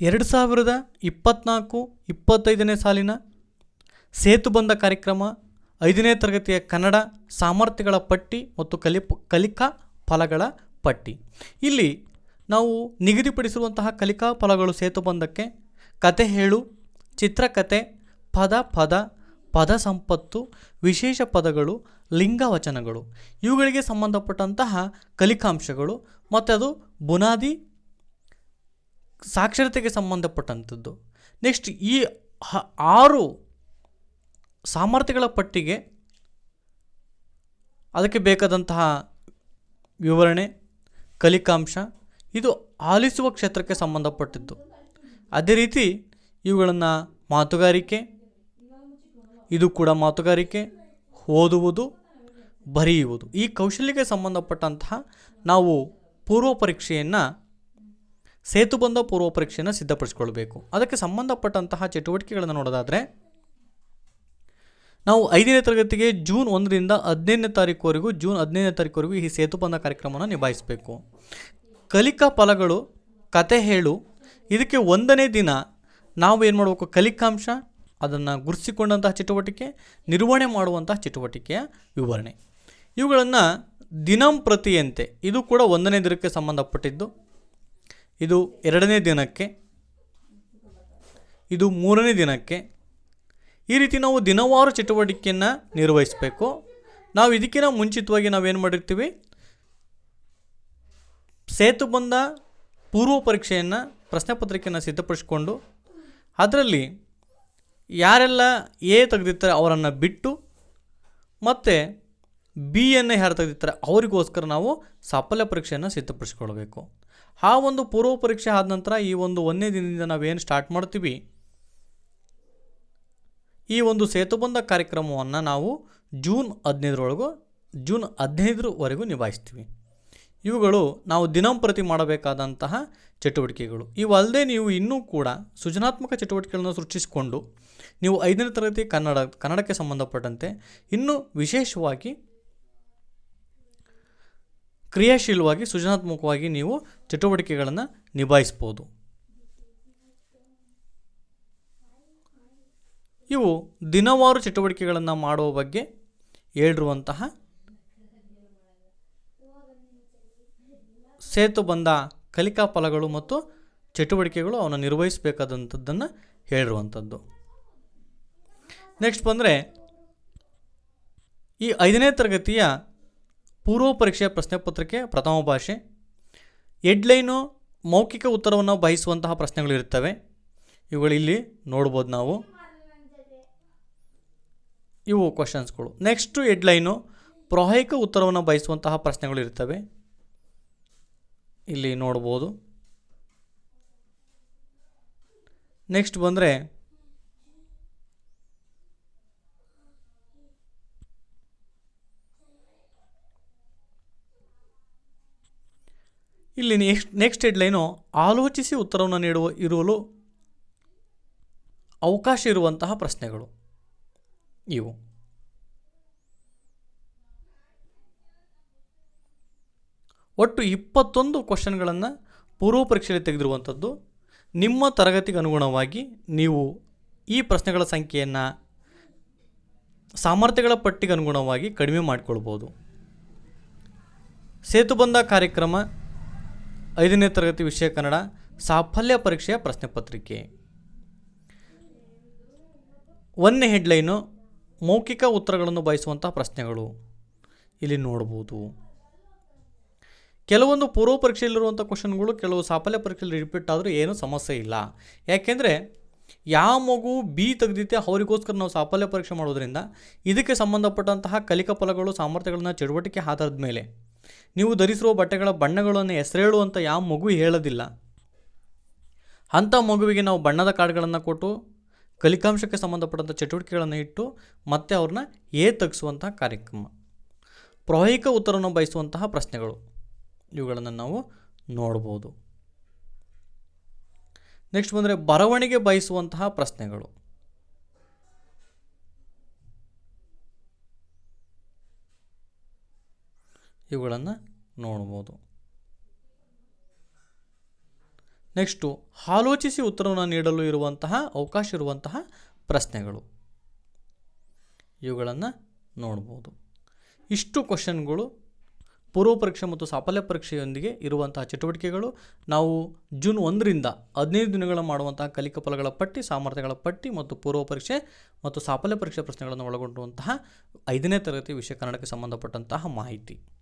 ಎರಡು ಸಾವಿರದ ಇಪ್ಪತ್ತ್ನಾಲ್ಕು ಇಪ್ಪತ್ತೈದನೇ ಸಾಲಿನ ಸೇತುಬಂಧ ಕಾರ್ಯಕ್ರಮ ಐದನೇ ತರಗತಿಯ ಕನ್ನಡ ಸಾಮರ್ಥ್ಯಗಳ ಪಟ್ಟಿ ಮತ್ತು ಕಲಿಪ್, ಕಲಿಕಾ ಫಲಗಳ ಪಟ್ಟಿ. ಇಲ್ಲಿ ನಾವು ನಿಗದಿಪಡಿಸಿರುವಂತಹ ಕಲಿಕಾ ಫಲಗಳು ಸೇತುಬಂಧಕ್ಕೆ ಕತೆ ಹೇಳು, ಚಿತ್ರಕತೆ, ಪದ ಪದ ಪದ ಸಂಪತ್ತು, ವಿಶೇಷ ಪದಗಳು ಲಿಂಗವಚನಗಳು ಇವುಗಳಿಗೆ ಸಂಬಂಧಪಟ್ಟಂತಹ ಕಲಿಕಾಂಶಗಳು ಮತ್ತು ಅದು ಬುನಾದಿ ಸಾಕ್ಷರತೆಗೆ ಸಂಬಂಧಪಟ್ಟಂಥದ್ದು. ನೆಕ್ಸ್ಟ್ ಈ ಆರು ಸಾಮರ್ಥ್ಯಗಳ ಪಟ್ಟಿಗೆ ಅದಕ್ಕೆ ಬೇಕಾದಂತಹ ವಿವರಣೆ, ಕಲಿಕಾಂಶ ಇದು ಆಲಿಸುವ ಕ್ಷೇತ್ರಕ್ಕೆ ಸಂಬಂಧಪಟ್ಟಿದ್ದು. ಅದೇ ರೀತಿ ಇವುಗಳನ್ನು ಮಾತುಗಾರಿಕೆ, ಇದು ಕೂಡ ಮಾತುಗಾರಿಕೆ, ಓದುವುದು, ಬರೆಯುವುದು. ಈ ಕೌಶಲ್ಯಕ್ಕೆ ಸಂಬಂಧಪಟ್ಟಂತಹ ನಾವು ಪೂರ್ವ ಪರೀಕ್ಷೆಯನ್ನು ಸೇತುಬಂಧ ಪೂರ್ವ ಪರೀಕ್ಷೆಯನ್ನು ಸಿದ್ಧಪಡಿಸ್ಕೊಳ್ಬೇಕು. ಅದಕ್ಕೆ ಸಂಬಂಧಪಟ್ಟಂತಹ ಚಟುವಟಿಕೆಗಳನ್ನು ನೋಡೋದಾದರೆ, ನಾವು ಐದನೇ ತರಗತಿಗೆ ಜೂನ್ ಒಂದರಿಂದ ಹದಿನೈದನೇ ತಾರೀಕುವರೆಗೂ, ಜೂನ್ ಹದಿನೈದನೇ ತಾರೀಕುವರೆಗೂ ಈ ಸೇತುಬಂಧ ಕಾರ್ಯಕ್ರಮವನ್ನು ನಿಭಾಯಿಸಬೇಕು. ಕಲಿಕಾ ಫಲಗಳು ಕತೆ ಹೇಳು, ಇದಕ್ಕೆ ಒಂದನೇ ದಿನ ನಾವು ಏನು ಮಾಡಬೇಕು? ಕಲಿಕಾಂಶ, ಅದನ್ನು ಗುರುತಿಸಿಕೊಂಡಂತಹ ಚಟುವಟಿಕೆ, ನಿರ್ವಹಣೆ ಮಾಡುವಂತಹ ಚಟುವಟಿಕೆಯ ವಿವರಣೆ. ಇವುಗಳನ್ನು ದಿನಂಪ್ರತಿಯಂತೆ, ಇದು ಕೂಡ ಒಂದನೇ ದಿನಕ್ಕೆ ಸಂಬಂಧಪಟ್ಟಿದ್ದು. ಇದು ಎರಡನೇ ದಿನಕ್ಕೆ, ಇದು ಮೂರನೇ ದಿನಕ್ಕೆ. ಈ ರೀತಿ ನಾವು ದಿನವಾರು ಚಟುವಟಿಕೆಯನ್ನು ನಿರ್ವಹಿಸಬೇಕು. ನಾವು ಇದಕ್ಕಿಂತ ಮುಂಚಿತವಾಗಿ ನಾವೇನು ಮಾಡಿರ್ತೀವಿ? ಸೇತು ಬಂದ ಪೂರ್ವ ಪರೀಕ್ಷೆಯನ್ನು ಪ್ರಶ್ನೆ ಪತ್ರಿಕೆಯನ್ನು ಸಿದ್ಧಪಡಿಸ್ಕೊಂಡು, ಅದರಲ್ಲಿ ಯಾರೆಲ್ಲ ಎ ತೆಗೆದಿರ್ತಾರೆ ಅವರನ್ನು ಬಿಟ್ಟು, ಮತ್ತು ಬಿಯನ್ನು ಯಾರು ತೆಗೆದಿರ್ತಾರೆ ಅವರಿಗೋಸ್ಕರ ನಾವು ಸಾಫಲ್ಯ ಪರೀಕ್ಷೆಯನ್ನು ಸಿದ್ಧಪಡಿಸ್ಕೊಳ್ಬೇಕು ಆ ಒಂದು ಪೂರ್ವ ಪರೀಕ್ಷೆ ಆದ ನಂತರ ಈ ಒಂದು ಒಂದನೇ ದಿನದಿಂದ ನಾವೇನು ಸ್ಟಾರ್ಟ್ ಮಾಡ್ತೀವಿ? ಈ ಒಂದು ಸೇತುಬಂಧ ಕಾರ್ಯಕ್ರಮವನ್ನು ನಾವು ಜೂನ್ ಹದಿನೈದರೊಳಗೂ, ಜೂನ್ ಹದಿನೈದರವರೆಗೂ ನಿಭಾಯಿಸ್ತೀವಿ. ಇವುಗಳು ನಾವು ದಿನಂಪ್ರತಿ ಮಾಡಬೇಕಾದಂತಹ ಚಟುವಟಿಕೆಗಳು. ಇವಲ್ಲದೆ ನೀವು ಇನ್ನೂ ಕೂಡ ಸೃಜನಾತ್ಮಕ ಚಟುವಟಿಕೆಗಳನ್ನು ಸೃಷ್ಟಿಸಿಕೊಂಡು, ನೀವು ಐದನೇ ತರಗತಿ ಕನ್ನಡ, ಕನ್ನಡಕ್ಕೆ ಸಂಬಂಧಪಟ್ಟಂತೆ ಇನ್ನೂ ವಿಶೇಷವಾಗಿ ಕ್ರಿಯಾಶೀಲವಾಗಿ, ಸೃಜನಾತ್ಮಕವಾಗಿ ನೀವು ಚಟುವಟಿಕೆಗಳನ್ನು ನಿಭಾಯಿಸ್ಬೋದು. ಇವು ದಿನವಾರು ಚಟುವಟಿಕೆಗಳನ್ನು ಮಾಡುವ ಬಗ್ಗೆ ಹೇಳಿರುವಂತಹ ಸೇತುಬಂಧ ಕಲಿಕಾ ಫಲಗಳು ಮತ್ತು ಚಟುವಟಿಕೆಗಳು ಅವನ್ನು ನಿರ್ವಹಿಸಬೇಕಾದಂಥದ್ದನ್ನು ಹೇಳಿರುವಂಥದ್ದು. ನೆಕ್ಸ್ಟ್ ಬಂದರೆ ಈ ಐದನೇ ತರಗತಿಯ ಪೂರ್ವ ಪರೀಕ್ಷೆಯ ಪ್ರಶ್ನೆ ಪತ್ರಿಕೆ ಪ್ರಥಮ ಭಾಷೆ. ಎಡ್ಲೈನು ಮೌಖಿಕ ಉತ್ತರವನ್ನು ಬಯಸುವಂತಹ ಪ್ರಶ್ನೆಗಳಿರ್ತವೆ ಇವುಗಳು ಇಲ್ಲಿ ನೋಡ್ಬೋದು ನಾವು. ಇವು ಕ್ವಶನ್ಸ್ಗಳು ನೆಕ್ಸ್ಟು ಎಡ್ಲೈನು ಪ್ರಾಹಿಕ ಉತ್ತರವನ್ನು ಬಯಸುವಂತಹ ಪ್ರಶ್ನೆಗಳು ಇರ್ತವೆ ಇಲ್ಲಿ ನೋಡ್ಬೋದು. ನೆಕ್ಸ್ಟ್ ಬಂದರೆ ಇಲ್ಲಿ ನೆಕ್ಸ್ಟ್ ನೆಕ್ಸ್ಟ್ ಹೆಡ್ಲೈನು ಆಲೋಚಿಸಿ ಉತ್ತರವನ್ನು ನೀಡುವ, ಇರುವಲು ಅವಕಾಶ ಇರುವಂತಹ ಪ್ರಶ್ನೆಗಳು. ಇವು. ಒಟ್ಟು ಇಪ್ಪತ್ತೊಂದು ಕ್ವಶನ್ಗಳನ್ನು ಪೂರ್ವ ಪರೀಕ್ಷೆಯಲ್ಲಿ ತೆಗೆದಿರುವಂಥದ್ದು. ನಿಮ್ಮ ತರಗತಿಗೆ ಅನುಗುಣವಾಗಿ ನೀವು ಈ ಪ್ರಶ್ನೆಗಳ ಸಂಖ್ಯೆಯನ್ನು ಸಾಮರ್ಥ್ಯಗಳ ಪಟ್ಟಿಗೆ ಅನುಗುಣವಾಗಿ ಕಡಿಮೆ ಮಾಡಿಕೊಳ್ಬೋದು. ಸೇತುಬಂಧ ಕಾರ್ಯಕ್ರಮ ಐದನೇ ತರಗತಿ ವಿಷಯ ಕನ್ನಡ, ಸಾಫಲ್ಯ ಪರೀಕ್ಷೆಯ ಪ್ರಶ್ನೆ ಪತ್ರಿಕೆ. ಒಂದನೇ ಹೆಡ್ಲೈನು, ಮೌಖಿಕ ಉತ್ತರಗಳನ್ನು ಬಯಸುವಂಥ ಪ್ರಶ್ನೆಗಳು. ಇಲ್ಲಿ ನೋಡ್ಬೋದು. ಕೆಲವೊಂದು ಪೂರ್ವ ಪರೀಕ್ಷೆಯಲ್ಲಿರುವಂಥ ಕ್ವಶನ್ಗಳು ಕೆಲವು ಸಾಫಲ್ಯ ಪರೀಕ್ಷೆಯಲ್ಲಿ ರಿಪೀಟ್ ಆದರೂ ಏನೂ ಸಮಸ್ಯೆ ಇಲ್ಲ. ಯಾಕೆಂದರೆ, ಯಾವ ಮಗು ಬಿ ತೆಗೆದಿತ್ತೆ ಅವರಿಗೋಸ್ಕರ ನಾವು ಸಾಫಲ್ಯ ಪರೀಕ್ಷೆ ಮಾಡೋದ್ರಿಂದ ಇದಕ್ಕೆ ಸಂಬಂಧಪಟ್ಟಂತಹ ಕಲಿಕಾ ಫಲಗಳು, ಸಾಮರ್ಥ್ಯಗಳನ್ನ, ಚಟುವಟಿಕೆ ಆಧಾರದ ಮೇಲೆ ನೀವು ಧರಿಸಿರುವ ಬಟ್ಟೆಗಳ ಬಣ್ಣಗಳನ್ನು ಹೆಸರೇಳು ಅಂತ ಯಾವ ಮಗು ಹೇಳೋದಿಲ್ಲ. ಅಂಥ ಮಗುವಿಗೆ ನಾವು ಬಣ್ಣದ ಕಾರ್ಡ್ಗಳನ್ನು ಕೊಟ್ಟು, ಕಲಿಕಾಂಶಕ್ಕೆ ಸಂಬಂಧಪಟ್ಟಂಥ ಚಟುವಟಿಕೆಗಳನ್ನು ಇಟ್ಟು, ಮತ್ತೆ ಅವ್ರನ್ನ ಏ ತಗ್ಸುವಂತಹ ಕಾರ್ಯಕ್ರಮ. ಪ್ರಾಯಿಕ ಉತ್ತರವನ್ನು ಬಯಸುವಂತಹ ಪ್ರಶ್ನೆಗಳು. ಇವುಗಳನ್ನು ನಾವು ನೋಡ್ಬೋದು. ನೆಕ್ಸ್ಟ್ ಬಂದರೆ ಬರವಣಿಗೆ ಬಯಸುವಂತಹ ಪ್ರಶ್ನೆಗಳು. ಇವುಗಳನ್ನು ನೋಡ್ಬೋದು. ನೆಕ್ಸ್ಟು ಆಲೋಚಿಸಿ ಉತ್ತರವನ್ನು ನೀಡಲು ಇರುವಂತಹ ಅವಕಾಶ ಇರುವಂತಹ ಪ್ರಶ್ನೆಗಳು. ಇವುಗಳನ್ನು ನೋಡ್ಬೋದು. ಇಷ್ಟು ಕ್ವಶನ್ಗಳು ಪೂರ್ವ ಪರೀಕ್ಷೆ ಮತ್ತು ಸಾಫಲ್ಯ ಪರೀಕ್ಷೆಯೊಂದಿಗೆ ಇರುವಂತಹ ಚಟುವಟಿಕೆಗಳು. ನಾವು ಜೂನ್ ಒಂದರಿಂದ ಹದಿನೈದು ದಿನಗಳ ಮಾಡುವಂತಹ ಕಲಿಕಾ ಫಲಗಳ ಪಟ್ಟಿ, ಸಾಮರ್ಥ್ಯಗಳ ಪಟ್ಟಿ ಮತ್ತು ಪೂರ್ವ ಪರೀಕ್ಷೆ ಮತ್ತು ಸಾಫಲ್ಯ ಪರೀಕ್ಷೆ ಪ್ರಶ್ನೆಗಳನ್ನು ಒಳಗೊಂಡಿರುವಂತಹ ಐದನೇ ತರಗತಿ ವಿಷಯ ಕನ್ನಡಕ್ಕೆ ಸಂಬಂಧಪಟ್ಟಂತಹ ಮಾಹಿತಿ.